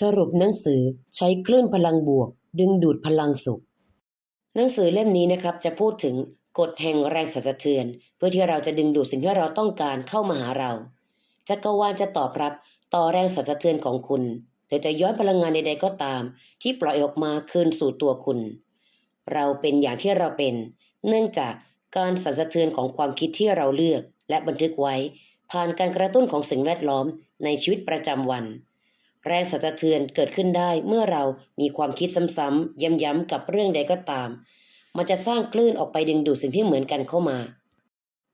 สรุปหนังสือใช้คลื่นพลังบวก ดึงดูดพลังสุข หนังสือเล่มนี้นะครับจะพูดถึงกฎแห่งแรงสั่นสะเทือน เพื่อที่เราจะดึงดูดสิ่งที่เราต้องการเข้ามาหาเราจักรวาลจะตอบรับต่อแรงสั่นสะเทือนของคุณโดยจะย้อนพลังงานใดๆก็ตาม ที่ปล่อยออกมาคืนสู่ตัวคุณ เราเป็นอย่างที่เราเป็น เนื่องจากการสั่นสะเทือนของความคิดที่เราเลือก และบันทึกไว้ ผ่านการกระตุ้นของสิ่งแวดล้อมในชีวิตประจำวัน แรงสั่นสะเทือนเกิดขึ้นได้เมื่อเรามีความคิดซ้ำๆย้ำๆกับเรื่องใดก็ตาม มันจะสร้างคลื่นออกไปดึงดูดสิ่งที่เหมือนกันเข้ามา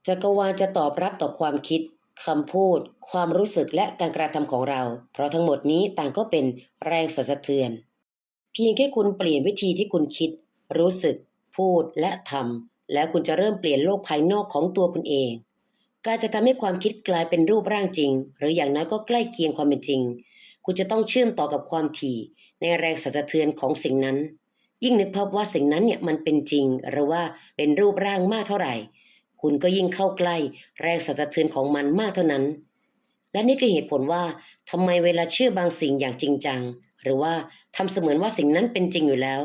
จักรวาลจะตอบรับต่อความคิดคำพูด ความรู้สึกและการกระทำของเรา เพราะทั้งหมดนี้ต่างก็เป็นแรงสั่นสะเทือน เพียงแค่คุณเปลี่ยนวิธีที่คุณคิด รู้สึก พูดและทำแล้วคุณจะเริ่มเปลี่ยนโลกภายนอกของตัวคุณเอง การจะทำให้ความคิดกลายเป็นรูปร่างจริง หรืออย่างน้อยก็ใกล้เคียงความเป็นจริง คุณจะต้องเชื่อมต่อกับความถี่ในแรงสั่นสะเทือนของสิ่งนั้น ยิ่งนึกภาพว่าสิ่งนั้นเนี่ยมันเป็นจริง หรือว่าเป็นรูปร่างมากเท่าไหร่ คุณก็ยิ่งเข้าใกล้แรงสั่นสะเทือนของมันมากเท่านั้น และนี่คือเหตุผลว่าทำไมเวลาเชื่อบางสิ่งอย่างจริงจัง หรือว่าทำเสมือนว่าสิ่งนั้นเป็นจริงอยู่แล้ว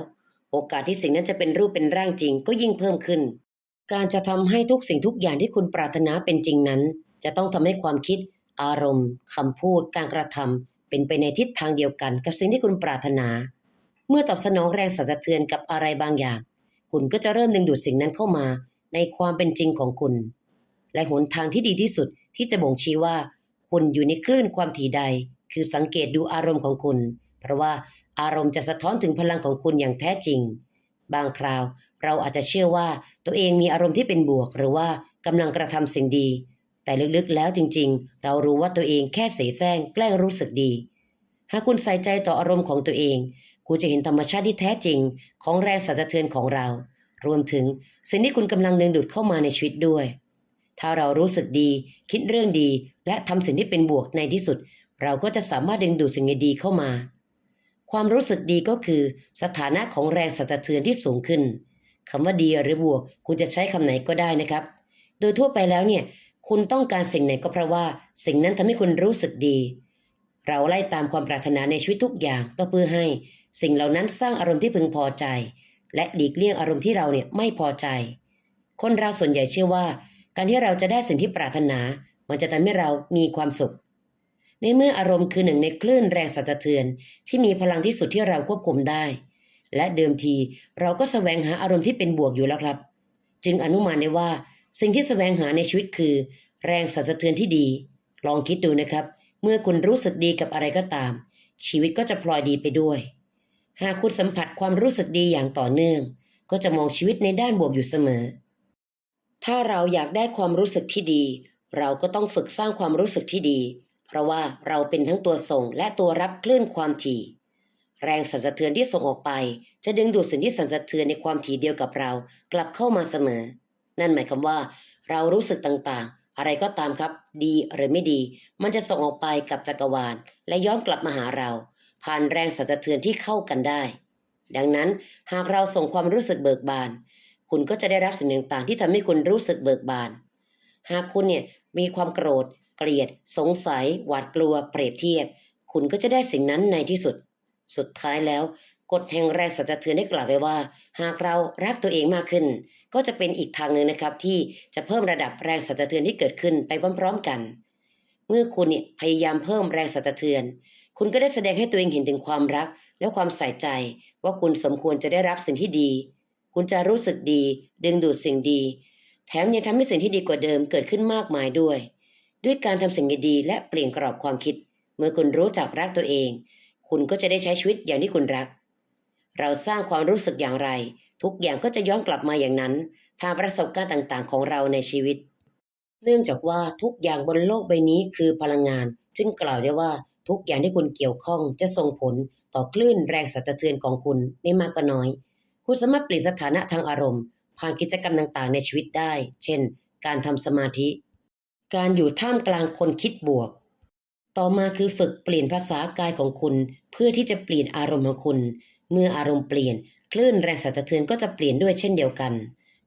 โอกาสที่สิ่งนั้นจะเป็นรูปเป็นร่างจริงก็ยิ่งเพิ่มขึ้น การจะทำให้ทุกสิ่งทุกอย่างที่คุณปรารถนาเป็นจริงนั้น จะต้องทำให้ความคิดอารมณ์คำพูด การกระทำ เป็นไปในทิศทางเดียวกันกับสิ่งที่คุณปรารถนา เมื่อตอบสนองแรงสั่นสะเทือนกับอะไรบางอย่าง คุณก็จะเริ่มดึงดูดสิ่งนั้นเข้ามาในความเป็นจริงของคุณ และหนทางที่ดีที่สุดที่จะบ่งชี้ว่า คุณอยู่ในคลื่นความถี่ใด คือสังเกตดูอารมณ์ของคุณ เพราะว่าอารมณ์จะสะท้อนถึงพลังของคุณอย่างแท้จริง บางคราวเราอาจจะเชื่อว่าตัวเองมีอารมณ์ที่เป็นบวก หรือว่ากำลังกระทำสิ่งดี แต่ลึกๆแล้วจริงๆ เรารู้ว่าตัวเองแค่เสแสร้งแกล้งรู้สึกดี หากคุณใส่ใจต่ออารมณ์ของตัวเอง คุณจะเห็นธรรมชาติที่แท้จริงของแรงสั่นสะเทือนของเรา รวมถึงสิ่งที่คุณกำลังดึงดูดเข้ามาในชีวิตด้วย ถ้าเรารู้สึกดี คิดเรื่องดี และทำสิ่งที่เป็นบวกในที่สุด เราก็จะสามารถดึงดูดสิ่งดีๆเข้ามา ความรู้สึกดีก็คือ สถานะของแรงสั่นสะเทือนที่สูงขึ้นคำว่าดีหรือบวก คุณจะใช้คำไหนก็ได้นะครับ โดยทั่วไปแล้วเนี่ย คุณต้องการสิ่งไหนก็เพราะว่า สิ่งนั้นทำให้คุณรู้สึกดี เราไล่ตามความปรารถนาในชีวิตทุกอย่างก็เพื่อให้ สิ่งเหล่านั้นสร้างอารมณ์ที่พึงพอใจ และหลีกเลี่ยงอารมณ์ที่เราเนี่ยไม่พอใจ คนเราส่วนใหญ่เชื่อว่า การที่เราจะได้สิ่งที่ปรารถนา มันจะทำให้เรามีความสุข ในเมื่ออารมณ์คือหนึ่งในคลื่นแรงสั่นสะเทือน ที่มีพลังที่สุดที่เราควบคุมได้ และเดิมทีเราก็แสวงหาอารมณ์ที่เป็นบวกอยู่แล้วครับ จึงอนุมานได้ว่า สิ่งที่แสวงหาในชีวิตคือ แรงสั่นสะเทือนที่ดี ลองคิดดูนะครับ เมื่อคุณรู้สึกดีกับอะไรก็ตาม ชีวิตก็จะพลอยดีไปด้วย หากคุณสัมผัสความรู้สึกดีอย่างต่อเนื่อง ก็จะมองชีวิตในด้านบวกอยู่เสมอ ถ้าเราอยากได้ความรู้สึกที่ดี เราก็ต้องฝึกสร้างความรู้สึกที่ดี เพราะว่าเราเป็นทั้งตัวส่งและตัวรับคลื่นความถี่แรงสั่นสะเทือนที่ส่งออกไป จะดึงดูดสิ่งที่สั่นสะเทือนในความถี่เดียวกับเรา กลับเข้ามาเสมอ นั่นหมายความว่า เรารู้สึกต่างๆ อะไรก็ตามครับ ดีหรือไม่ดี มันจะส่งออกไปกับจักรวาล และย้อนกลับมาหาเรา ผ่านแรงสั่นสะเทือนที่เข้ากันได้ ดังนั้นหากเราส่งความรู้สึกเบิกบาน คุณก็จะได้รับสิ่งต่างๆ ที่ทำให้คุณรู้สึกเบิกบาน หากคุณเนี่ยมีความโกรธ เกลียด สงสัย หวาดกลัว เปรียบเทียบ คุณก็จะได้สิ่งนั้นในที่สุด สุดท้ายแล้วกฎแห่งแรงสั่นสะเทือนได้กล่าวไว้ว่า หากเรารักตัวเองมากขึ้น ก็จะเป็นอีกทางหนึ่งนะครับ ที่จะเพิ่มระดับแรงสั่นสะเทือนที่เกิดขึ้นไปพร้อมๆกัน เมื่อคุณเนี่ยพยายามเพิ่มแรงสั่นสะเทือน คุณก็ได้แสดงให้ตัวเองเห็นถึงความรัก และความใส่ใจ ว่าคุณสมควรจะได้รับสิ่งที่ดี คุณจะรู้สึกดี ดึงดูดสิ่งดี แถมยังทำให้สิ่งที่ดีกว่าเดิมเกิดขึ้นมากมายด้วย ด้วยการทำสิ่งดีๆและเปลี่ยนกรอบความคิด เมื่อคุณรู้จักรักตัวเอง คุณก็จะได้ใช้ชีวิตอย่างที่คุณรัก เราสร้างความรู้สึกอย่างไร ทุกอย่างก็จะย้อนกลับมาอย่างนั้นผ่านประสบการณ์ต่างๆ ของเราในชีวิต เนื่องจากว่าทุกอย่างบนโลกใบนี้คือพลังงาน จึงกล่าวได้ว่าทุกอย่างที่คุณเกี่ยวข้องจะส่งผลต่อคลื่นแรงสั่นสะเทือนของคุณไม่มากก็น้อย คุณสามารถเปลี่ยนสถานะทางอารมณ์ ผ่านกิจกรรมต่างๆ ในชีวิตได้ เช่น การทำสมาธิ การอยู่ท่ามกลางคนคิดบวก ต่อมาคือฝึกเปลี่ยนภาษากายของคุณ เพื่อที่จะเปลี่ยนอารมณ์ของคุณ เมื่ออารมณ์เปลี่ยน คลื่นแรงสั่นสะเทือนก็จะเปลี่ยนด้วยเช่นเดียวกัน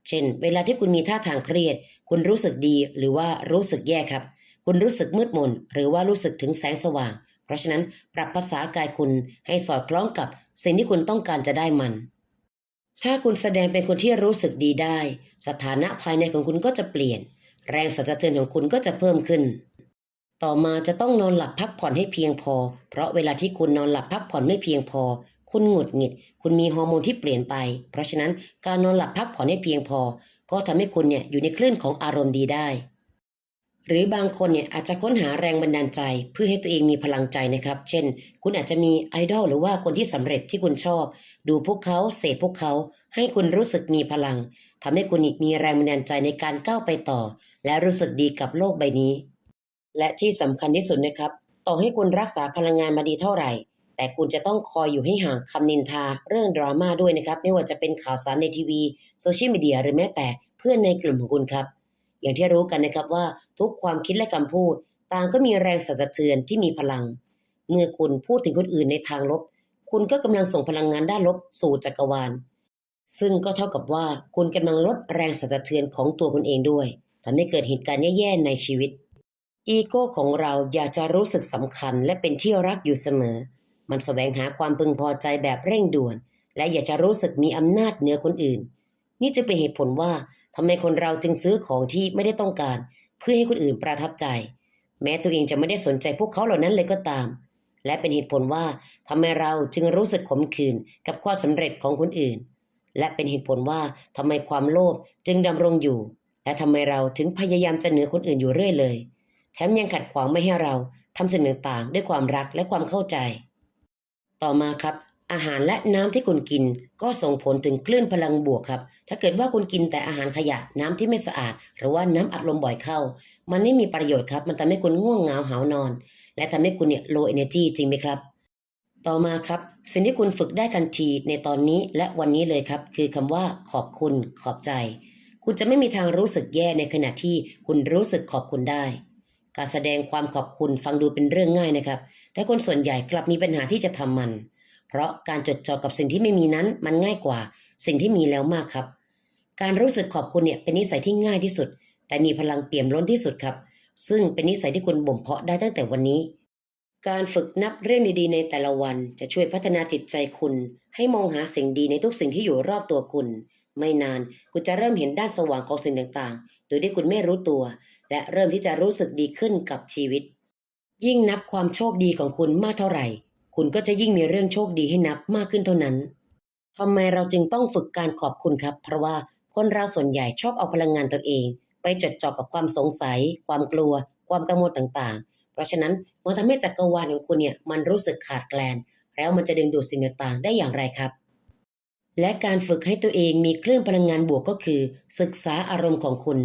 เช่น เวลาที่คุณมีท่าทางเครียด คุณรู้สึกดีหรือว่ารู้สึกแย่ครับ คุณรู้สึกมืดมน หรือว่ารู้สึกถึงแสงสว่าง เพราะฉะนั้นปรับภาษากายคุณให้สอดคล้องกับสิ่งที่คุณต้องการจะได้มัน ถ้าคุณแสดงเป็นคนที่รู้สึกดีได้ สถานะภายในของคุณก็จะเปลี่ยน แรงสั่นสะเทือนของคุณก็จะเพิ่มขึ้นต่อมาจะต้องนอนหลับพักผ่อนให้เพียงพอ เพราะเวลาที่คุณนอนหลับพักผ่อนไม่เพียงพอ คุณหงุดหงิด คุณมีฮอร์โมนที่เปลี่ยนไป เพราะฉะนั้นการนอนหลับพักผ่อนให้เพียงพอ ก็ทำให้คุณเนี่ยอยู่ในคลื่นของอารมณ์ดีได้ หรือบางคนเนี่ยอาจจะค้นหาแรงบันดาลใจ เพื่อให้ตัวเองมีพลังใจนะครับ เช่น คุณอาจจะมีไอดอลหรือว่าคนที่สำเร็จที่คุณชอบ ดูพวกเขาเสพพวกเขา ให้คุณรู้สึกมีพลังทำให้คุณมีแรงบันดาลใจในการก้าวไปต่อ และรู้สึกดีกับโลกใบนี้ และที่สำคัญที่สุดนะครับ ต่อให้คุณรักษาพลังงานมาดีเท่าไหร่ แต่คุณจะต้องคอยอยู่ให้ห่างคำนินทาเรื่องดราม่าด้วยนะครับ ไม่ว่าจะเป็นข่าวสารในทีวีโซเชียลมีเดียหรือแม้แต่เพื่อนในกลุ่มของคุณครับ อย่างที่รู้กันนะครับว่าทุกความคิดและคำพูด ต่างก็มีแรงสั่นสะเทือนที่มีพลัง เมื่อคุณพูดถึงคนอื่นในทางลบ คุณก็กำลังส่งพลังงานด้านลบสู่จักรวาล ซึ่งก็เท่ากับว่าคุณกำลังลดแรงสั่นสะเทือนของตัวคุณเองด้วยทำให้เกิดเหตุการณ์แย่ๆในชีวิตอีโก้ของเราอยากจะรู้สึกสำคัญและเป็นที่รักอยู่เสมอ มันแสวงหาความพึงพอใจแบบเร่งด่วน และอยากจะรู้สึกมีอำนาจเหนือคนอื่น นี่จะเป็นเหตุผลว่าทำไมคนเราจึงซื้อของที่ไม่ได้ต้องการ เพื่อให้คนอื่นประทับใจ แม้ตัวเองจะไม่ได้สนใจพวกเขาเหล่านั้นเลยก็ตาม และเป็นเหตุผลว่าทำไมเราจึงรู้สึกขมขื่นกับความสำเร็จของคนอื่น และเป็นเหตุผลว่าทำไมความโลภจึงดำรงอยู่ และทำไมเราถึงพยายามจะเหนือคนอื่นอยู่เรื่อยเลย แถมยังขัดขวางไม่ให้เราทำสิ่งต่างๆด้วยความรักและความเข้าใจ ต่อมาครับ อาหารและน้ำที่คุณกินก็ส่งผลถึงคลื่นพลังบวกครับ ถ้าเกิดว่าคุณกินแต่อาหารขยะน้ำที่ไม่สะอาด หรือว่าน้ำอัดลมบ่อยเข้า มันไม่มีประโยชน์ครับ มันทำให้คุณง่วงเหงาหาวนอน และทำให้คุณเนี่ย low energy จริงไหมครับ ต่อมาครับ สิ่งที่คุณฝึกได้ทันทีในตอนนี้และวันนี้เลยครับ คือคำว่าขอบคุณขอบใจ คุณจะไม่มีทางรู้สึกแย่ในขณะที่คุณรู้สึกขอบคุณได้การแสดงความขอบคุณฟังดูเป็นเรื่องง่ายนะครับ แต่คนส่วนใหญ่กลับมีปัญหาที่จะทำมัน เพราะการจดจ่อกับสิ่งที่ไม่มีนั้นมันง่ายกว่า สิ่งที่มีแล้วมากครับ การรู้สึกขอบคุณเนี่ยเป็นนิสัยที่ง่ายที่สุด แต่มีพลังเปี่ยมล้นที่สุดครับ ซึ่งเป็นนิสัยที่คุณบ่มเพาะได้ตั้งแต่วันนี้ การฝึกนับเรื่องดีๆ ในแต่ละวันจะช่วยพัฒนาจิตใจคุณ ให้มองหาสิ่งดีในทุกสิ่งที่อยู่รอบตัวคุณ ไม่นานคุณจะเริ่มเห็นด้านสว่างของสิ่งต่างๆ โดยที่คุณไม่รู้ตัว และเริ่มที่จะรู้สึกดีขึ้นกับชีวิต ยิ่งนับความโชคดีของคุณมากเท่าไหร่ คุณก็จะยิ่งมีเรื่องโชคดีให้นับมากขึ้นเท่านั้นทำไมเราจึงต้องฝึกการขอบคุณครับ เพราะว่าคนเราส่วนใหญ่ชอบเอาพลังงานตัวเอง ไปจดจ่อกับความสงสัย ความกลัว ความกังวลต่างๆ เพราะฉะนั้นมันทำให้จักรวาลของคุณเนี่ยมันรู้สึกขาดแคลน แล้วมันจะดึงดูดสิ่งต่างๆได้อย่างไรครับ และการฝึกให้ตัวเองมีคลื่นพลังงานบวกก็คือ ศึกษาอารมณ์ของคุณ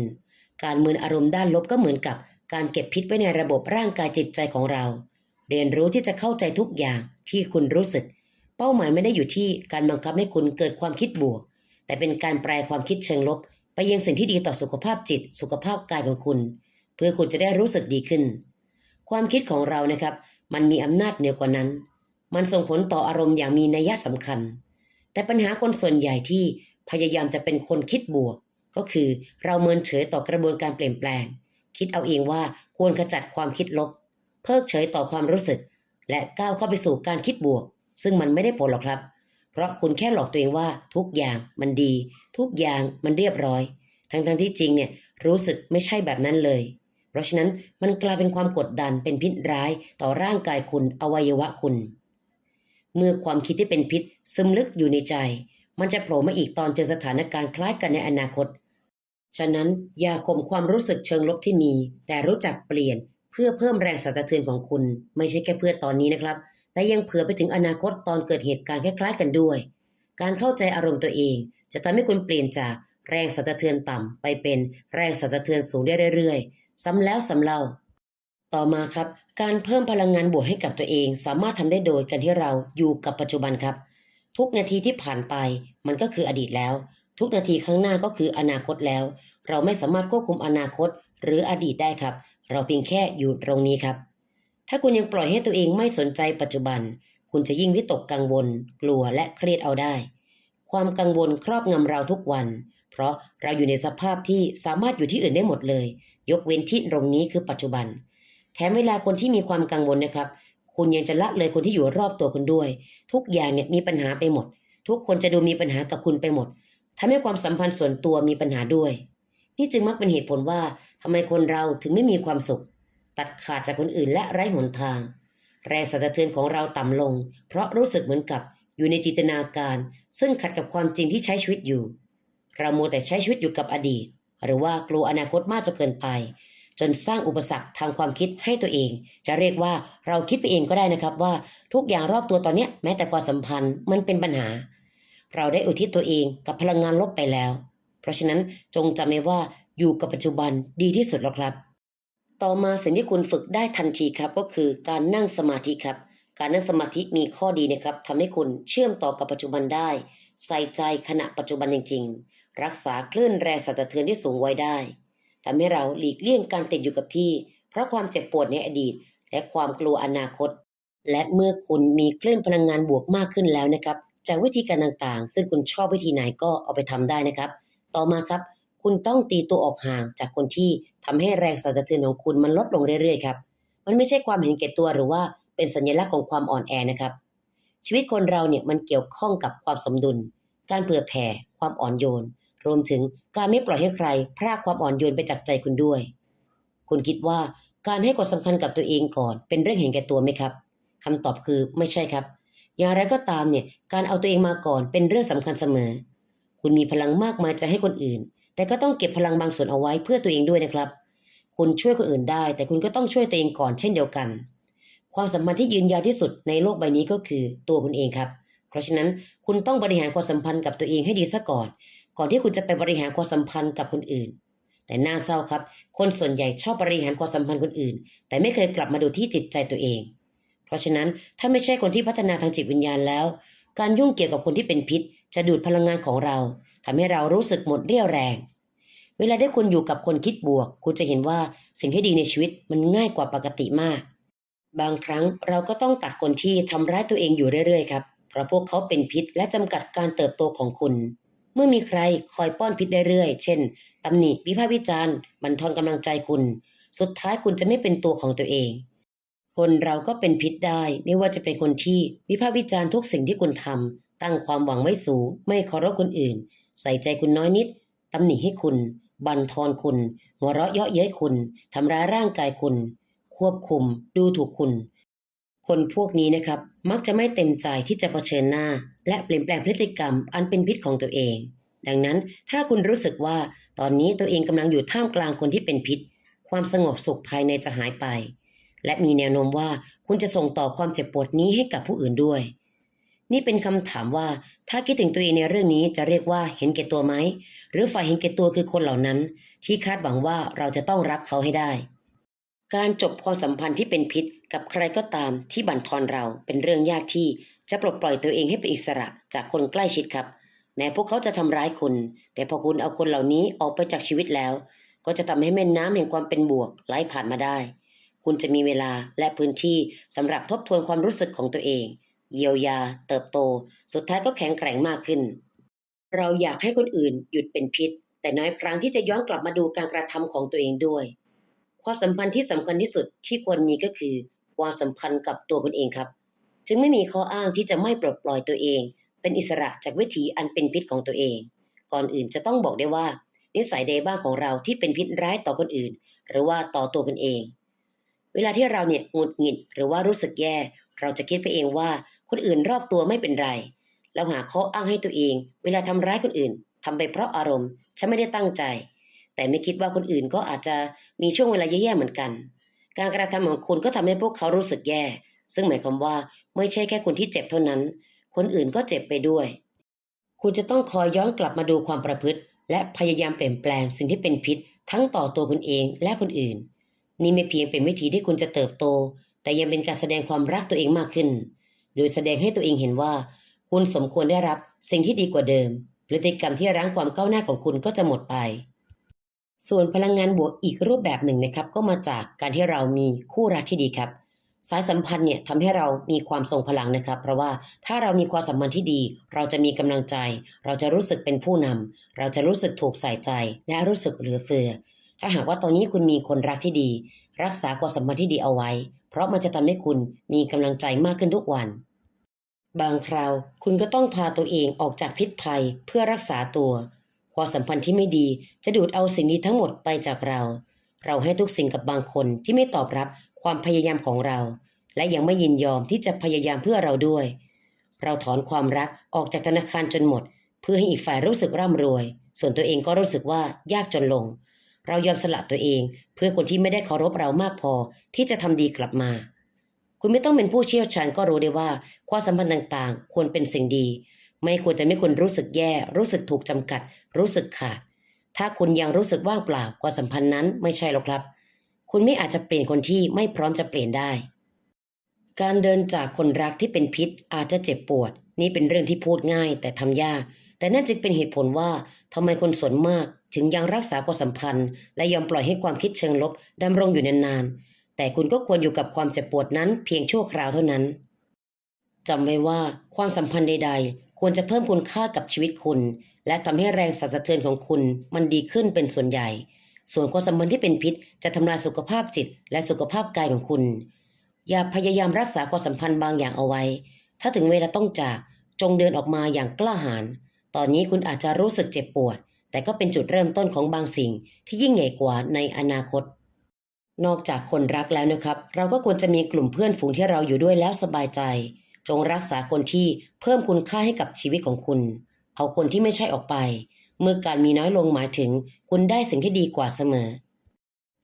การมืนอารมณ์ด้านลบก็เหมือนกับ การเก็บพิษไว้ในระบบร่างกายจิตใจของเรา เรียนรู้ที่จะเข้าใจทุกอย่างที่คุณรู้สึก เป้าหมายไม่ได้อยู่ที่การบังคับให้คุณเกิดความคิดบวก แต่เป็นการแปลความคิดเชิงลบ ไปยังสิ่งที่ดีต่อสุขภาพจิต สุขภาพกายของคุณ เพื่อคุณจะได้รู้สึกดีขึ้น ความคิดของเรานะครับ มันมีอำนาจเหนือกว่านั้น มันส่งผลต่ออารมณ์อย่างมีนัยสำคัญ แต่ปัญหาคนส่วนใหญ่ที่พยายามจะเป็นคนคิดบวก ก็คือเราเมินเฉยต่อกระบวนการเปลี่ยนแปลง คิดเอาเองว่าควรขจัดความคิดลบ เพิกเฉยต่อความรู้สึก และก้าวเข้าไปสู่การคิดบวก ซึ่งมันไม่ได้ผลหรอกครับ เพราะคุณแค่หลอกตัวเองว่าทุกอย่างมันดี ทุกอย่างมันเรียบร้อย ทั้งๆทที่จริงเนี่ยรู้สึกไม่ใช่แบบนั้นเลย เพราะฉะนั้นมันกลายเป็นความกดดันเป็นพิษร้ายต่อร่างกายคุณอวัยวะคุณ เมื่อความคิดที่เป็นพิษซึมลึกอยู่ในใจ มันจะโผล่มาอีกตอนเจอสถานการณ์คล้ายกันในอนาคต ฉะนั้นอย่าข่มความรู้สึกเชิงลบที่มี แต่รู้จักเปลี่ยนเพื่อเพิ่มแรงสั่นสะเทือนของคุณ ไม่ใช่แค่เพื่อตอนนี้นะครับ แต่ยังเผื่อไปถึงอนาคตตอนเกิดเหตุการณ์คล้ายๆ กันด้วย การเข้าใจอารมณ์ตัวเอง จะทำให้คุณเปลี่ยนจากแรงสั่นสะเทือนต่ำไปเป็นแรงสั่นสะเทือนสูงได้เรื่อยๆ ซ้ำแล้วซ้ำเล่า ต่อมาครับ การเพิ่มพลังงานบวกให้กับตัวเอง สามารถทำได้โดยการที่เราอยู่กับปัจจุบันครับ ทุกนาทีที่ผ่านไปมันก็คืออดีตแล้ว ทุกนาทีข้างหน้าก็คืออนาคตแล้ว เราไม่สามารถควบคุมอนาคตหรืออดีตได้ครับ เราเพียงแค่อยู่ตรงนี้ครับ ถ้าคุณยังปล่อยให้ตัวเองไม่สนใจปัจจุบัน คุณจะยิ่งวิตกกังวล กลัวและเครียดเอาได้ ความกังวลครอบงำเราทุกวัน เพราะเราอยู่ในสภาพที่สามารถอยู่ที่อื่นได้หมดเลย ยกเว้นที่ตรงนี้คือปัจจุบัน แถมเวลาคนที่มีความกังวลนะครับ คุณยังจะละเลยคนที่อยู่รอบตัวคุณด้วย ทุกอย่างเนี่ยมีปัญหาไปหมด ทุกคนจะดูมีปัญหากับคุณไปหมด ทำให้ความสัมพันธ์ส่วนตัวมีปัญหาด้วย นี่จึงมักเป็นเหตุผลว่าทำไมคนเราถึงไม่มีความสุข ตัดขาดจากคนอื่นและไร้หนทาง แรงสั่นสะเทือนของเราต่ำลง เพราะรู้สึกเหมือนกับอยู่ในจินตนาการ ซึ่งขัดกับความจริงที่ใช้ชีวิตอยู่ เราโมแต่ใช้ชีวิตอยู่กับอดีต หรือว่ากลัวอนาคตมากจนเกินไป จนสร้างอุปสรรคทางความคิดให้ตัวเอง จะเรียกว่าเราคิดไปเองก็ได้นะครับว่าทุกอย่างรอบตัวตอนนี้แม้แต่ความสัมพันธ์มันเป็นปัญหา เราได้อุทิศตัวเองกับพลังงานลบไปแล้ว เพราะฉะนั้นจงจำไว้ว่าอยู่กับปัจจุบันดีที่สุดแล้วครับ ต่อมาสิ่งที่คุณฝึกได้ทันทีครับ ก็คือการนั่งสมาธิครับ การนั่งสมาธิมีข้อดีนะครับทำให้คุณเชื่อมต่อกับปัจจุบันได้ ใส่ใจขณะปัจจุบันจริง ๆ รักษาคลื่นแรงสั่นสะเทือนที่สูงไว้ได้ทำให้เราหลีกเลี่ยงการติดอยู่กับที่ เพราะความเจ็บปวดในอดีต และความกลัวอนาคต และเมื่อคุณมีคลื่นพลังงานบวกมากขึ้นแล้วนะครับ จากวิธีการต่างๆ ซึ่งคุณชอบวิธีไหนก็เอาไปทำได้นะครับ ต่อมาครับ คุณต้องตีตัวออกห่างจากคนที่ทำให้แรงสั่นสะเทือนของคุณมันลดลงเรื่อยๆครับมันไม่ใช่ความเห็นแก่ตัวหรือว่าเป็นสัญลักษณ์ของความอ่อนแอนะครับ ชีวิตคนเราเนี่ยมันเกี่ยวข้องกับความสมดุล การเผื่อแผ่ความอ่อนโยน รวมถึงการไม่ปล่อยให้ใคร พรากความอ่อนโยนไปจากใจคุณด้วย คุณคิดว่าการให้ความสำคัญกับตัวเองก่อน เป็นเรื่องเห็นแก่ตัวไหมครับคำตอบคือไม่ใช่ครับ อย่างไรก็ตามเนี่ยการเอาตัวเองมาก่อนเป็นเรื่องสำคัญเสมอ คุณมีพลังมากมายจะให้คนอื่น แต่ก็ต้องเก็บพลังบางส่วนเอาไว้เพื่อตัวเองด้วยนะครับ คุณช่วยคนอื่นได้ แต่คุณก็ต้องช่วยตัวเองก่อนเช่นเดียวกัน ความสัมพันธ์ที่ยืนยาวที่สุดในโลกใบนี้ก็คือตัวคุณเองครับ เพราะฉะนั้นคุณต้องบริหารความสัมพันธ์กับตัวเองให้ดีซะก่อน ก่อนที่คุณจะไปบริหารความสัมพันธ์กับคนอื่น แต่น่าเศร้าครับ คนส่วนใหญ่ชอบบริหารความสัมพันธ์คนอื่น แต่ไม่เคยกลับมาดูที่จิตใจตัวเอง เพราะฉะนั้นถ้าไม่ใช่คนที่พัฒนาทางจิตวิญญาณแล้ว การยุ่งเกี่ยวกับคนที่เป็นพิษ จะดูดพลังงานของเราทำให้เรารู้สึกหมดเรี่ยวแรง เวลาได้คุณอยู่กับคนคิดบวก คุณจะเห็นว่าสิ่งที่ดีในชีวิตมันง่ายกว่าปกติมาก บางครั้งเราก็ต้องตัดคนที่ทำร้ายตัวเองอยู่เรื่อยๆครับเพราะพวกเขาเป็นพิษและจำกัดการเติบโตของคุณ เมื่อมีใครคอยป้อนพิษเรื่อยๆเช่นตำหนิวิพากษ์วิจารณ์บั่นทอนกำลังใจคุณ สุดท้ายคุณจะไม่เป็นตัวของตัวเอง คนเราก็เป็นพิษได้ ไม่ว่าจะเป็นคนที่วิพากษ์วิจารณ์ทุกสิ่งที่คุณทำตั้งความหวังไว้สูง ไม่เคารพคนอื่น ใส่ใจคุณน้อยนิดตำหนิให้คุณ บั่นทอนคุณ หัวเราะเยาะเย้ยคุณทำร้ายร่างกายคุณ ควบคุม ดูถูกคุณ คนพวกนี้นะครับ มักจะไม่เต็มใจที่จะะเผชิญหน้า และเปลี่ยนแปลงพฤติกรรม อันเป็นพิษของตัวเอง ดังนั้นถ้าคุณรู้สึกว่าตอนนี้ตัวเองกำลังอยู่ท่ามกลางคนที่เป็นพิษ ความสงบสุขภายในจะหายไป และมีแนวโน้มว่าคุณจะส่งต่อความเจ็บปวดนี้ให้กับผู้อื่นด้วย นี่เป็นคำถามว่าถ้าคิดถึงตัวเองในเรื่องนี้จะเรียกว่าเห็นแก่ตัวไหม หรือฝ่ายเห็นแก่ตัวคือคนเหล่านั้น ที่คาดหวังว่าเราจะต้องรับเขาให้ได้ การจบความสัมพันธ์ที่เป็นพิษกับใครก็ตามที่บั่นทอนเราเป็นเรื่องยากที่จะปลดปล่อยตัวเองให้เป็นอิสระจากคนใกล้ชิดครับ แม้พวกเขาจะทำร้ายคุณ แต่พอคุณเอาคนเหล่านี้ออกไปจากชีวิตแล้ว ก็จะทำให้แม่น้ำแห่งความเป็นบวกไหลผ่านมาได้ คุณจะมีเวลาและพื้นที่สำหรับทบทวนความรู้สึกของตัวเอง เยียวยา เติบโต สุดท้ายก็แข็งแกร่งมากขึ้น เราอยากให้คนอื่นหยุดเป็นพิษ แต่น้อยครั้งที่จะย้อนกลับมาดูการกระทำของตัวเองด้วย ความสัมพันธ์ที่สำคัญที่สุดที่ควรมีก็คือ ความสัมพันธ์กับตัวคุณเองครับ จึงไม่มีข้ออ้างที่จะไม่ปลดปล่อยตัวเอง เป็นอิสระจากวิถีอันเป็นพิษของตัวเอง ก่อนอื่นจะต้องบอกได้ว่า นิสัยใดบ้างของเราที่เป็นพิษร้ายต่อคนอื่น หรือว่าต่อตัวคุณเอง เวลาที่เราเนี่ยหงุดหงิดหรือว่ารู้สึกแย่ เราจะคิดไปเองว่าคนอื่นรอบตัวไม่เป็นไรแล้วหาข้ออ้างให้ตัวเอง เวลาทำร้ายคนอื่นทำไปเพราะอารมณ์ฉันไม่ได้ตั้งใจ แต่ไม่คิดว่าคนอื่นก็อาจจะมีช่วงเวลาแย่ๆเหมือนกัน การกระทำของคุณก็ทำให้พวกเขารู้สึกแย่ ซึ่งหมายความว่าไม่ใช่แค่คุณที่เจ็บเท่านั้น คนอื่นก็เจ็บไปด้วย คุณจะต้องคอยย้อนกลับมาดูความประพฤติ และพยายามเปลี่ยนแปลงสิ่งที่เป็นพิษ ทั้งต่อตัวคุณเองและคนอื่น นี่ไม่เพียงเป็นวิธีที่คุณจะเติบโต แต่ยังเป็นการแสดงความรักตัวเองมากขึ้น โดยแสดงให้ตัวเองเห็นว่า คุณสมควรได้รับสิ่งที่ดีกว่าเดิม พฤติกรรมที่รั้งความก้าวหน้าของคุณก็จะหมดไป ส่วนพลังงานบวกอีกรูปแบบหนึ่งนะครับ ก็มาจากการที่เรามีคู่รักที่ดีครับสายสัมพันธ์เนี่ยทำให้เรามีความทรงพลังนะครับ เพราะว่าถ้าเรามีความสัมพันธ์ที่ดี เราจะมีกำลังใจ เราจะรู้สึกเป็นผู้นำเราจะรู้สึกถูกใส่ใจ และรู้สึกเหลือเฟือ ถ้าหากว่าตอนนี้คุณมีคนรักที่ดี รักษาความสัมพันธ์ที่ดีเอาไว้ เพราะมันจะทำให้คุณมีกำลังใจมากขึ้นทุกวัน บางคราวคุณก็ต้องพาตัวเองออกจากพิษภัยเพื่อรักษาตัว ความสัมพันธ์ที่ไม่ดีจะดูดเอาสิ่งดีทั้งหมดไปจากเรา เราให้ทุกสิ่งกับบางคนที่ไม่ตอบรับความพยายามของเรา และยังไม่ยินยอมที่จะพยายามเพื่อเราด้วย เราถอนความรักออกจากธนาคารจนหมด เพื่อให้อีกฝ่ายรู้สึกร่ำรวย ส่วนตัวเองก็รู้สึกว่ายากจนลง เรายอมสละตัวเอง เพื่อคนที่ไม่ได้เคารพเรามากพอที่จะทำดีกลับมา คุณไม่ต้องเป็นผู้เชี่ยวชาญก็รู้ได้ว่า ความสัมพันธ์ต่างๆ ควรเป็นสิ่งดี ไม่ควรจะไม่ควรรู้สึกแย่ รู้สึกถูกจำกัด รู้สึกขาด ถ้าคุณยังรู้สึกว่างเปล่าความสัมพันธ์นั้นไม่ใช่หรอกครับ คุณไม่อาจจะเปลี่ยนคนที่ไม่พร้อมจะเปลี่ยนได้ การเดินจากคนรักที่เป็นพิษอาจจะเจ็บปวด นี่เป็นเรื่องที่พูดง่ายแต่ทำยาก แต่นั่นจึงเป็นเหตุผลว่า ทำไมคนส่วนมากถึงยังรักษาความสัมพันธ์ และยอมปล่อยให้ความคิดเชิงลบดำรงอยู่นานๆ แต่คุณก็ควรอยู่กับความเจ็บปวดนั้นเพียงชั่วคราวเท่านั้นจำไว้ว่าความสัมพันธ์ใด ๆ ควรจะเพิ่มคุณค่ากับชีวิตคุณ และทำให้แรงสั่นสะเทือนของคุณมันดีขึ้นเป็นส่วนใหญ่ ส่วนความสัมพันธ์ที่เป็นพิษจะทำลายสุขภาพจิต และสุขภาพกายของคุณ อย่าพยายามรักษาความสัมพันธ์บางอย่างเอาไว้ ถ้าถึงเวลาต้องจากจงเดินออกมาอย่างกล้าหาญ ตอนนี้คุณอาจจะรู้สึกเจ็บปวด แต่ก็เป็นจุดเริ่มต้นของบางสิ่งที่ยิ่งใหญ่กว่าในอนาคต นอกจากคนรักแล้วนะครับ เราก็ควรจะมีกลุ่มเพื่อนฝูงที่เราอยู่ด้วยแล้วสบายใจ จงรักษาคนที่เพิ่มคุณค่าให้กับชีวิตของคุณ เอาคนที่ไม่ใช่ออกไป เมื่อการมีน้อยลงหมายถึง คุณได้สิ่งที่ดีกว่าเสมอ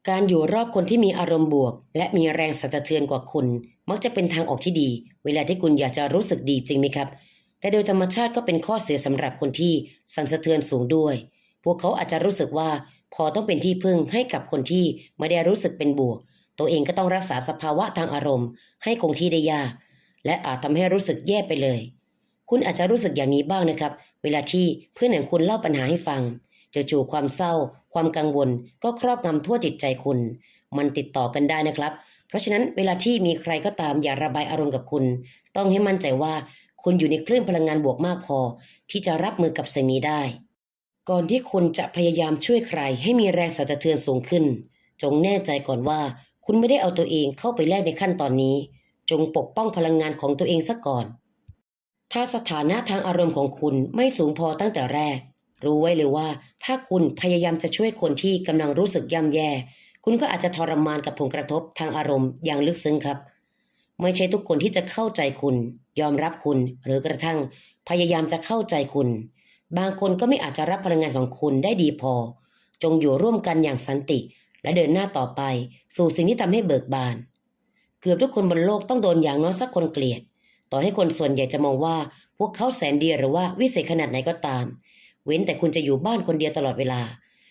การอยู่รอบคนที่มีอารมณ์บวก และมีแรงสั่นสะเทือนกว่าคุณ มักจะเป็นทางออกที่ดี เวลาที่คุณอยากจะรู้สึกดีจริงไหมครับ แต่โดยธรรมชาติก็เป็นข้อเสียสำหรับคนที่สั่นสะเทือนสูงด้วย พวกเขาอาจจะรู้สึกว่าพอต้องเป็นที่พึ่งให้กับคนที่ไม่ได้รู้สึกเป็นบวก ตัวเองก็ต้องรักษาสภาวะทางอารมณ์ ให้คงที่ได้ยาก และอาจทำให้รู้สึกแย่ไปเลย คุณอาจจะรู้สึกอย่างนี้บ้างนะครับ เวลาที่เพื่อนของคุณเล่าปัญหาให้ฟังจู่ๆความเศร้า ความกังวล ก็ครอบงำทั่วจิตใจคุณ มันติดต่อกันได้นะครับ เพราะฉะนั้นเวลาที่มีใครก็ตามอย่าระบายอารมณ์กับคุณ ต้องให้มั่นใจว่า คุณอยู่ในคลื่นพลังงานบวกมากพอ ที่จะรับมือกับสิ่งนี้ได้ ก่อนที่คุณจะพยายามช่วยใครให้มีแรงสั่นสะเทือนสูงขึ้น จงแน่ใจก่อนว่า คุณไม่ได้เอาตัวเองเข้าไปแลกในขั้นตอนนี้ จงปกป้องพลังงานของตัวเองซะก่อน ถ้าสถานะทางอารมณ์ของคุณไม่สูงพอตั้งแต่แรก รู้ไว้เลยว่า ถ้าคุณพยายามจะช่วยคนที่กำลังรู้สึกย่ำแย่ คุณก็อาจจะทรมานกับผลกระทบทางอารมณ์อย่างลึกซึ้งครับ ไม่ใช่ทุกคนที่จะเข้าใจคุณ ยอมรับคุณหรือกระทั่งพยายามจะเข้าใจคุณ บางคนก็ไม่อาจจะรับพลังงานของคุณได้ดีพอ จงอยู่ร่วมกันอย่างสันติ และเดินหน้าต่อไป สู่สิ่งที่ทำให้เบิกบาน เกือบทุกคนบนโลกต้องโดนอย่างน้อยสักคนเกลียด ต่อให้คนส่วนใหญ่จะมองว่าพวกเขาแสนดีหรือว่าวิเศษขนาดไหนก็ตาม เว้นแต่คุณจะอยู่บ้านคนเดียวตลอดเวลา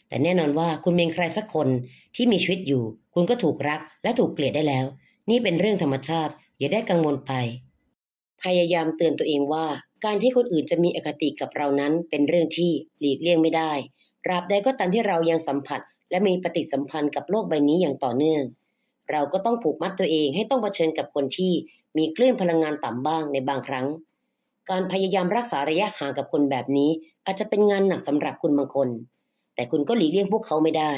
แต่แน่นอนว่าคุณเป็นใครสักคนที่มีชีวิตอยู่ คุณก็ถูกรักและถูกเกลียดได้แล้ว นี่เป็นเรื่องธรรมชาติ อย่าได้กังวลไป พยายามเตือนตัวเองว่า การที่คนอื่นจะมีอคติกับเรานั้นเป็นเรื่องที่หลีกเลี่ยงไม่ได้ตราบใดก็ตามที่เรายังสัมผัส และมีปฏิสัมพันธ์กับโลกใบนี้อย่างต่อเนื่อง เราก็ต้องผูกมัดตัวเองให้ต้องเผชิญกับคนที่มีคลื่นพลังงานต่ำบ้างในบางครั้ง การพยายามรักษาระยะห่างกับคนแบบนี้ อาจจะเป็นงานหนักสำหรับคุณบางคน แต่คุณก็หลีกเลี่ยงพวกเขาไม่ได้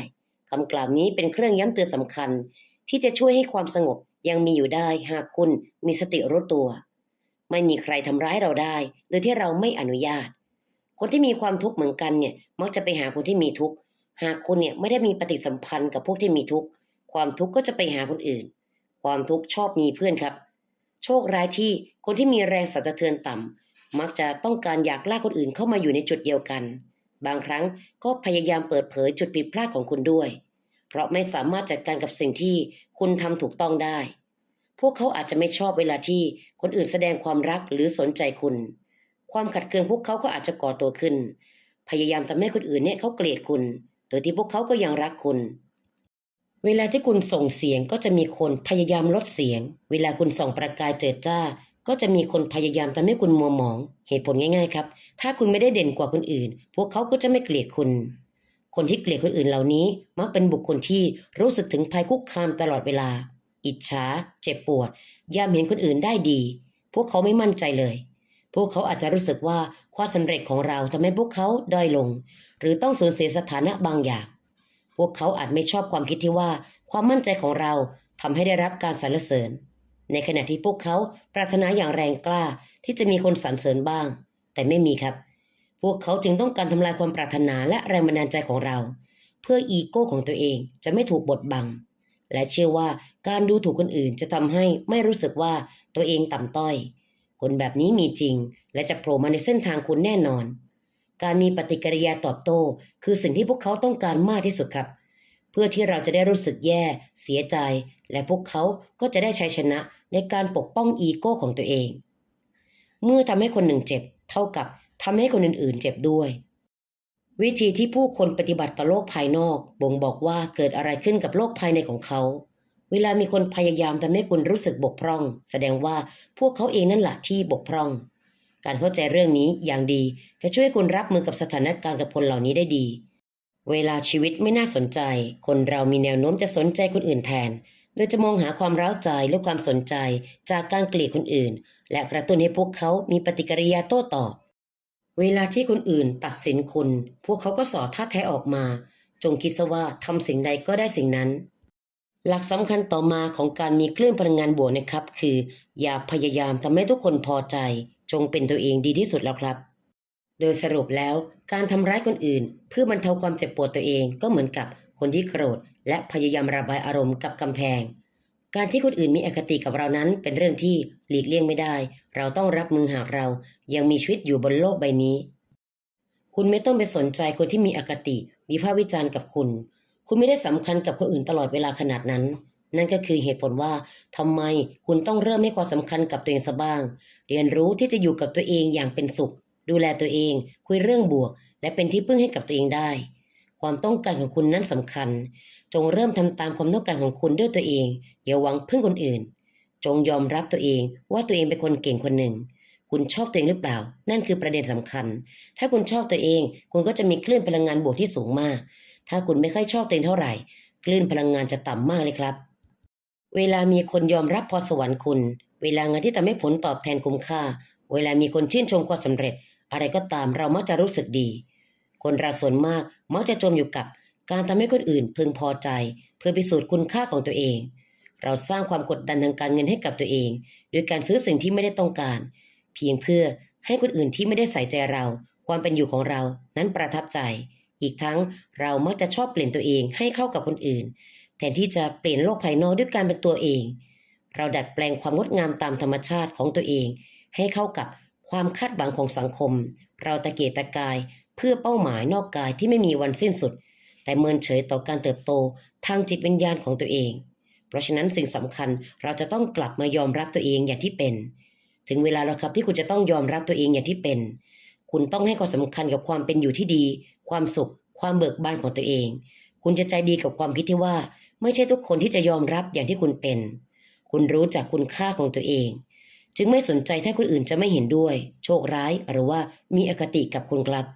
คำกล่าวนี้เป็นเครื่องย้ำเตือนสำคัญ ที่จะช่วยให้ความสงบยังมีอยู่ได้หากคุณมีสติรู้ตัว ไม่มีใครทำร้ายเราได้ โดยที่เราไม่อนุญาต คนที่มีความทุกข์เหมือนกันเนี่ย มักจะไปหาคนที่มีทุกข์ หากคุณเนี่ยไม่ได้มีปฏิสัมพันธ์กับพวกที่มีทุกข์ ความทุกข์ก็จะไปหาคนอื่น ความทุกข์ชอบมีเพื่อนครับ โชคร้ายที่คนที่มีแรงสั่นสะเทือนต่ำมักจะต้องการอยากลากคนอื่นเข้ามาอยู่ในจุดเดียวกัน บางครั้งก็พยายามเปิดเผยจุดผิดพลาดของคุณด้วย เพราะไม่สามารถจัดการกับสิ่งที่คุณทำถูกต้องได้ วกเขาอาจจะไม่ชอบเวลาที่คนอื่นแสดงความรักหรือสนใจคุณ ความขัดเคืองพวกเขาก็อาจจะก่อตัวขึ้น พยายามทำให้คนอื่นเนี่ยเขาเกลียดคุณ โดยที่พวกเขาก็ยังรักคุณ เวลาที่คุณส่งเสียงก็จะมีคนพยายามลดเสียง เวลาคุณส่องประกายเจิดจ้า ก็จะมีคนพยายามทำให้คุณมัวหมอง เหตุผลง่ายๆครับ ถ้าคุณไม่ได้เด่นกว่าคนอื่น พวกเขาก็จะไม่เกลียดคุณคนที่เกลียดคนอื่นเหล่านี้ มักเป็นบุคคลที่รู้สึกถึงภัยคุกคามตลอดเวลา อิจฉา เจ็บปวด ย่ามเห็นคนอื่นได้ดี พวกเขาไม่มั่นใจเลย พวกเขาอาจจะรู้สึกว่าความสำเร็จของเราทำให้พวกเขาด้อยลง หรือต้องสูญเสียสถานะบางอย่าง พวกเขาอาจไม่ชอบความคิดที่ว่า ความมั่นใจของเราทำให้ได้รับการสรรเสริญ ในขณะที่พวกเขาปรารถนาอย่างแรงกล้าที่จะมีคนสรรเสริญบ้าง แต่ไม่มีครับ พวกเขาจึงต้องการทำลายความปรารถนาและแรงบันดาลใจของเรา เพื่ออีโก้ของตัวเองจะไม่ถูกบดบัง และเชื่อว่า การดูถูกคนอื่นจะทำให้ไม่รู้สึกว่าตัวเองต่ำต้อย คนแบบนี้มีจริง และจะโผล่มาในเส้นทางคุณแน่นอน การมีปฏิกิริยาตอบโต้ คือสิ่งที่พวกเขาต้องการมากที่สุดครับ เพื่อที่เราจะได้รู้สึกแย่ เสียใจ และพวกเขาก็จะได้ชัยชนะในการปกป้องอีโก้ของตัวเอง เมื่อทำให้คนหนึ่งเจ็บ เท่ากับทำให้คนอื่นๆ เจ็บด้วย วิธีที่ผู้คนปฏิบัติต่อโลกภายนอก บ่งบอกว่าเกิดอะไรขึ้นกับโลกภายในของเขา เวลามีคนพยายามทำให้คุณรู้สึกบกพร่อง แสดงว่าพวกเขาเองนั่นแหละที่บกพร่อง การเข้าใจเรื่องนี้อย่างดีจะช่วยคุณรับมือกับสถานการณ์กับคนเหล่านี้ได้ดี เวลาชีวิตไม่น่าสนใจ คนเรามีแนวโน้มจะสนใจคนอื่นแทน โดยจะมองหาความร้าวใจและความสนใจจากการเกลียดคนอื่น และกระตุ้นให้พวกเขามีปฏิกิริยาโต้ตอบ เวลาที่คนอื่นตัดสินคุณ พวกเขาก็สอท่าแท้ออกมา จงคิดซะว่าทำสิ่งใดก็ได้สิ่งนั้น หลักสำคัญต่อมาของการมีคลื่นพลังงานบวกนะครับ คือ อย่าพยายามทำให้ทุกคนพอใจ จงเป็นตัวเองดีที่สุดแล้วครับ โดยสรุปแล้วการทำร้ายคนอื่น เพื่อบรรเทาความเจ็บปวดตัวเองก็เหมือนกับคนที่โกรธ และพยายามระบายอารมณ์กับกำแพง การที่คนอื่นมีอคติกับเรานั้นเป็นเรื่องที่หลีกเลี่ยงไม่ได้ เราต้องรับมือหากเรา ยังมีชีวิตอยู่บนโลกใบนี้ คุณไม่ต้องไปสนใจคนที่มีอคติวิพากษ์วิจารณ์กับคุณ คุณไม่ได้สำคัญกับคนอื่นตลอดเวลาขนาดนั้น นั่นก็คือเหตุผลว่าทำไมคุณต้องเริ่มให้ความสำคัญกับตัวเองซะบ้าง เรียนรู้ที่จะอยู่กับตัวเองอย่างเป็นสุข ดูแลตัวเอง คุยเรื่องบวก และเป็นที่พึ่งให้กับตัวเองได้ ความต้องการของคุณนั้นสำคัญ จงเริ่มทำตามความต้องการของคุณด้วยตัวเองอย่าหวังพึ่งคนอื่น จงยอมรับตัวเองว่าตัวเองเป็นคนเก่งคนหนึ่งคุณชอบตัวเองหรือเปล่า นั่นคือประเด็นสำคัญ ถ้าคุณชอบตัวเอง คุณก็จะมีคลื่นพลังงานบวกที่สูงมาก ถ้าคุณไม่ค่อยชอบตัวเองเท่าไหร่คลื่นพลังงานจะต่ำมากเลยครับ เวลามีคนยอมรับพรสวรรค์คุณ เวลางานที่ทำให้ผลตอบแทนคุ้มค่า เวลามีคนชื่นชมความสำเร็จ อะไรก็ตามเรามักจะรู้สึกดี คนเราส่วนมากมักจะจมอยู่กับการทำให้คนอื่นพึงพอใจ เพื่อพิสูจน์คุณค่าของตัวเอง เราสร้างความกดดันทางการเงินให้กับตัวเอง โดยการซื้อสิ่งที่ไม่ได้ต้องการ เพียงเพื่อให้คนอื่นที่ไม่ได้ใส่ใจเรา ความเป็นอยู่ของเรานั้นประทับใจ อีกทั้งเรามักจะชอบเปลี่ยนตัวเองให้เข้ากับคนอื่น แทนที่จะเปลี่ยนโลกภายนอกด้วยการเป็นตัวเอง เราดัดแปลงความงดงามตามธรรมชาติของตัวเอง ให้เข้ากับความคาดหวังของสังคม เราตะเกียกตะกายเพื่อเป้าหมายนอกกายที่ไม่มีวันสิ้นสุด แต่เมินเฉยต่อการเติบโตทางจิตวิญญาณของตัวเอง เพราะฉะนั้นสิ่งสำคัญเราจะต้องกลับมายอมรับตัวเองอย่างที่เป็น ถึงเวลาแล้วครับที่คุณจะต้องยอมรับตัวเองอย่างที่เป็น คุณต้องให้ความสำคัญกับความเป็นอยู่ที่ดี ความสุข ความเบิกบานของตัวเอง คุณจะใจดีกับความคิดที่ว่า ไม่ใช่ทุกคนที่จะยอมรับอย่างที่คุณเป็น คุณรู้จักคุณค่าของตัวเอง จึงไม่สนใจถ้าคนอื่นจะไม่เห็นด้วย โชคร้ายหรือว่ามีอคติกับคุณครับ